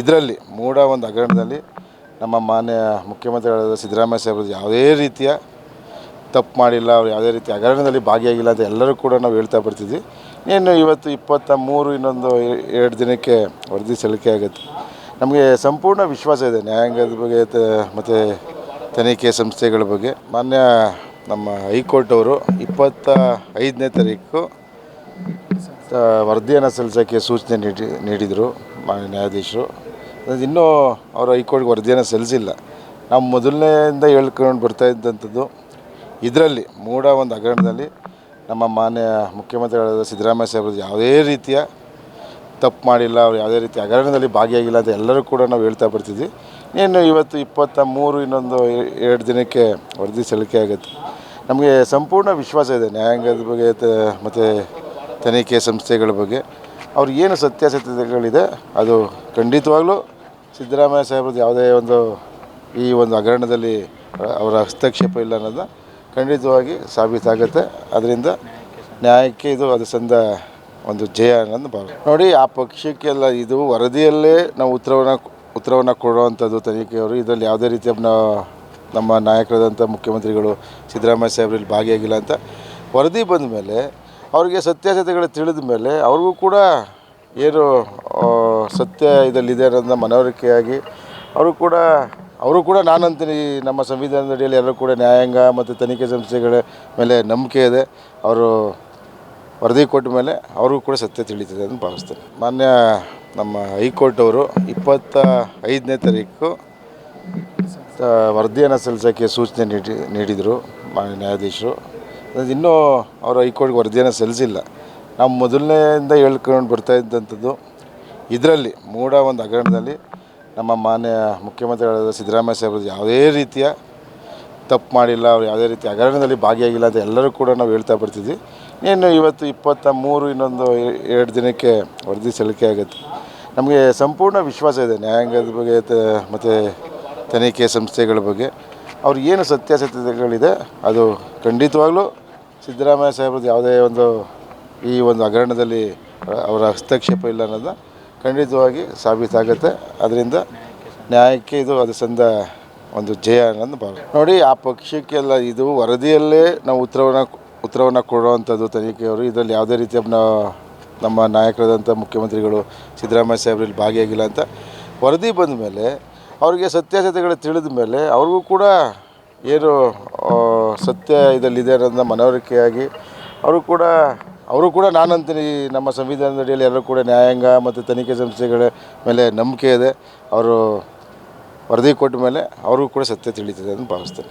ಇದರಲ್ಲಿ, ಮೂಡ ಒಂದು ಹಗರಣದಲ್ಲಿ ನಮ್ಮ ಮಾನ್ಯ ಮುಖ್ಯಮಂತ್ರಿಗಳಾದ ಸಿದ್ದರಾಮಯ್ಯ ಸಾಹೇಬ್ರದ್ದು ಯಾವುದೇ ರೀತಿಯ ತಪ್ಪು ಮಾಡಿಲ್ಲ, ಅವ್ರು ಯಾವುದೇ ರೀತಿ ಹಗರಣದಲ್ಲಿ ಭಾಗಿಯಾಗಿಲ್ಲ ಅಂತ ಎಲ್ಲರೂ ಕೂಡ ನಾವು ಹೇಳ್ತಾ ಬರ್ತಿದ್ವಿ. ಇನ್ನು ಇವತ್ತು ಇಪ್ಪತ್ತ ಮೂರು ಇನ್ನೊಂದು ಎರಡು ದಿನಕ್ಕೆ ವರದಿ ಸಲ್ಲಿಕೆ ಆಗುತ್ತೆ. ನಮಗೆ ಸಂಪೂರ್ಣ ವಿಶ್ವಾಸ ಇದೆ, ನ್ಯಾಯಾಂಗದ ಬಗ್ಗೆ ಮತ್ತು ತನಿಖೆ ಸಂಸ್ಥೆಗಳ ಬಗ್ಗೆ. ಮಾನ್ಯ ನಮ್ಮ ಹೈಕೋರ್ಟ್ ಅವರು ಇಪ್ಪತ್ತ ಐದನೇ ತಾರೀಕು ವರದಿಯನ್ನು ಸಲ್ಲಿಸೋಕ್ಕೆ ಸೂಚನೆ ನೀಡಿ, ನೀಡಿದರು ಮಾನ್ಯ ನ್ಯಾಯಾಧೀಶರು. ಅದು ಇನ್ನೂ ಅವರು ಹೈಕೋರ್ಟ್ಗೆ ವರದಿಯನ್ನು ಸಲ್ಲಿಸಿಲ್ಲ. ನಾವು ಮೊದಲನೇಯಿಂದ ಹೇಳ್ಕೊಂಡು ಬರ್ತಾ ಇದ್ದಂಥದ್ದು ಇದರಲ್ಲಿ ಮೂಡ ಒಂದು ಹಗರಣದಲ್ಲಿ ನಮ್ಮ ಮಾನ್ಯ ಮುಖ್ಯಮಂತ್ರಿಗಳಾದ ಸಿದ್ದರಾಮಯ್ಯ ಸಾಹೇಬ್ರದ್ದು ಯಾವುದೇ ರೀತಿಯ ತಪ್ಪು ಮಾಡಿಲ್ಲ, ಅವ್ರು ಯಾವುದೇ ರೀತಿ ಹಗರಣದಲ್ಲಿ ಭಾಗಿಯಾಗಿಲ್ಲ ಅಂತ ಎಲ್ಲರೂ ಕೂಡ ನಾವು ಹೇಳ್ತಾ ಬರ್ತಿದ್ವಿ. ಇನ್ನು ಇವತ್ತು ಇಪ್ಪತ್ತ ಮೂರು ಇನ್ನೊಂದು ಎರಡು ದಿನಕ್ಕೆ ವರದಿ ಸಲ್ಲಿಕೆ ಆಗುತ್ತೆ. ನಮಗೆ ಸಂಪೂರ್ಣ ವಿಶ್ವಾಸ ಇದೆ, ನ್ಯಾಯಾಂಗದ ಬಗ್ಗೆ ಮತ್ತು ತನಿಖೆ ಸಂಸ್ಥೆಗಳ ಬಗ್ಗೆ. ಅವ್ರಿಗೇನು ಏನು ಸತ್ಯಾಸತ್ಯತೆಗಳಿದೆ ಅದು ಖಂಡಿತವಾಗ್ಲೂ ಸಿದ್ದರಾಮಯ್ಯ ಸಾಹೇಬ್ರದ್ದು ಯಾವುದೇ ಒಂದು ಈ ಒಂದು ಹಗರಣದಲ್ಲಿ ಅವರ ಹಸ್ತಕ್ಷೇಪ ಇಲ್ಲ ಅನ್ನೋದನ್ನ ಖಂಡಿತವಾಗಿ ಸಾಬೀತಾಗುತ್ತೆ. ಅದರಿಂದ ನ್ಯಾಯಕ್ಕೆ ಇದು ಅದು ಸಂದ ಒಂದು ಜಯ ಅನ್ನೋದು ಭಾವ ನೋಡಿ, ಆ ಪಕ್ಷಕ್ಕೆಲ್ಲ ಇದು ವರದಿಯಲ್ಲೇ ನಾವು ಉತ್ತರವನ್ನು ಉತ್ತರವನ್ನು ಕೊಡುವಂಥದ್ದು ತನಿಖೆಯವರು. ಇದರಲ್ಲಿ ಯಾವುದೇ ರೀತಿಯ ನಮ್ಮ ನಾಯಕರಾದಂಥ ಮುಖ್ಯಮಂತ್ರಿಗಳು ಸಿದ್ದರಾಮಯ್ಯ ಸಾಹೇಬ್ರಲ್ಲಿ ಭಾಗಿಯಾಗಿಲ್ಲ ಅಂತ. ವರದಿ ಬಂದ ಮೇಲೆ ಅವರಿಗೆ ಸತ್ಯಾಸತ್ಯಗಳು ತಿಳಿದ ಮೇಲೆ ಅವ್ರಿಗೂ ಕೂಡ ಏನು ಸತ್ಯ ಇದರಲ್ಲಿದೆ ಅನ್ನೋದನ್ನ ಮನವರಿಕೆಯಾಗಿ ಅವರು ಕೂಡ ಅವರು ಕೂಡ ನಾನಂತೀನಿ ನಮ್ಮ ಸಂವಿಧಾನದ ಅಡಿಯಲ್ಲಿ ಎಲ್ಲರೂ ಕೂಡ ನ್ಯಾಯಾಂಗ ಮತ್ತು ತನಿಖೆ ಸಂಸ್ಥೆಗಳ ಮೇಲೆ ನಂಬಿಕೆ ಇದೆ. ಅವರು ವರದಿ ಕೊಟ್ಟ ಮೇಲೆ ಅವರಿಗೂ ಕೂಡ ಸತ್ಯ ತಿಳಿತದೆ ಅಂತ ಭಾವಿಸ್ತೇನೆ. ಮಾನ್ಯ ನಮ್ಮ ಹೈಕೋರ್ಟ್ ಅವರು ಇಪ್ಪತ್ತ ಐದನೇ ತಾರೀಕು ವರದಿಯನ್ನು ಸಲ್ಲಿಸೋಕ್ಕೆ ಸೂಚನೆ ನೀಡಿ, ನೀಡಿದರು ಮಾನ್ಯ ನ್ಯಾಯಾಧೀಶರು. ಅದು ಇನ್ನೂ ಅವರು ಹೈಕೋರ್ಟ್ಗೆ ವರದಿಯನ್ನು ಸಲ್ಲಿಸಿಲ್ಲ. ನಾವು ಮೊದಲನೇಯಿಂದ ಹೇಳ್ಕೊಂಡು ಬರ್ತಾ ಇದ್ದಂಥದ್ದು ಇದರಲ್ಲಿ ಮೂಡ ಒಂದು ಹಗರಣದಲ್ಲಿ ನಮ್ಮ ಮಾನ್ಯ ಮುಖ್ಯಮಂತ್ರಿಗಳಾದ ಸಿದ್ದರಾಮಯ್ಯ ಸಾಹೇಬ್ರದ್ದು ಯಾವುದೇ ರೀತಿಯ ತಪ್ಪು ಮಾಡಿಲ್ಲ, ಅವ್ರು ಯಾವುದೇ ರೀತಿ ಹಗರಣದಲ್ಲಿ ಭಾಗಿಯಾಗಿಲ್ಲ ಅಂತ ಎಲ್ಲರೂ ಕೂಡ ನಾವು ಹೇಳ್ತಾ ಬರ್ತಿದ್ವಿ. ಇನ್ನು ಇವತ್ತು ಇಪ್ಪತ್ತ ಮೂರು ಇನ್ನೊಂದು ಎರಡು ದಿನಕ್ಕೆ ವರದಿ ಸಲ್ಲಿಕೆ ಆಗುತ್ತೆ. ನಮಗೆ ಸಂಪೂರ್ಣ ವಿಶ್ವಾಸ ಇದೆ, ನ್ಯಾಯಾಂಗದ ಬಗ್ಗೆ ಮತ್ತು ತನಿಖೆ ಸಂಸ್ಥೆಗಳ ಬಗ್ಗೆ. ಅವ್ರು ಏನು ಸತ್ಯಾಸತ್ಯತೆಗಳಿದೆ ಅದು ಖಂಡಿತವಾಗ್ಲೂ ಸಿದ್ದರಾಮಯ್ಯ ಸಾಹೇಬ್ರದ್ದು ಯಾವುದೇ ಒಂದು ಈ ಒಂದು ಹಗರಣದಲ್ಲಿ ಅವರ ಹಸ್ತಕ್ಷೇಪ ಇಲ್ಲ ಅನ್ನೋದನ್ನ ಖಂಡಿತವಾಗಿ ಸಾಬೀತಾಗುತ್ತೆ. ಅದರಿಂದ ನ್ಯಾಯಕ್ಕೆ ಇದು ಅದು ಸಂದ ಒಂದು ಜಯ ಅನ್ನೋದು ಭಾವ. ನೋಡಿ, ಆ ಪಕ್ಷಕ್ಕೆಲ್ಲ ಇದು ವರದಿಯಲ್ಲೇ ನಾವು ಉತ್ತರವನ್ನು ಉತ್ತರವನ್ನು ಕೊಡುವಂಥದ್ದು ತನಿಖೆಯವರು. ಇದರಲ್ಲಿ ಯಾವುದೇ ರೀತಿಯ ನಮ್ಮ ನಾಯಕರಾದಂಥ ಮುಖ್ಯಮಂತ್ರಿಗಳು ಸಿದ್ದರಾಮಯ್ಯ ಸಾಹೇಬರು ಇಲ್ಲಿ ಭಾಗಿಯಾಗಿಲ್ಲ ಅಂತ. ವರದಿ ಬಂದ ಮೇಲೆ ಅವರಿಗೆ ಸತ್ಯಾಸತ್ಯಗಳು ತಿಳಿದ ಮೇಲೆ ಅವ್ರಿಗೂ ಕೂಡ ಏನು ಸತ್ಯ ಇದರಲ್ಲಿದೆ ಅನ್ನೋದನ್ನ ಮನವರಿಕೆಯಾಗಿ ಅವರು ಕೂಡ ಅವರು ಕೂಡ ನಾನಂತೀನಿ, ನಮ್ಮ ಸಂವಿಧಾನದ ಅಡಿಯಲ್ಲಿ ಎಲ್ಲರೂ ಕೂಡ ನ್ಯಾಯಾಂಗ ಮತ್ತು ತನಿಖೆ ಸಂಸ್ಥೆಗಳ ಮೇಲೆ ನಂಬಿಕೆ ಇದೆ. ಅವರು ವರದಿ ಕೊಟ್ಟ ಮೇಲೆ ಅವ್ರಿಗೂ ಕೂಡ ಸತ್ಯ ತಿಳಿತದೆ ಅಂತ ಭಾವಿಸ್ತೇನೆ.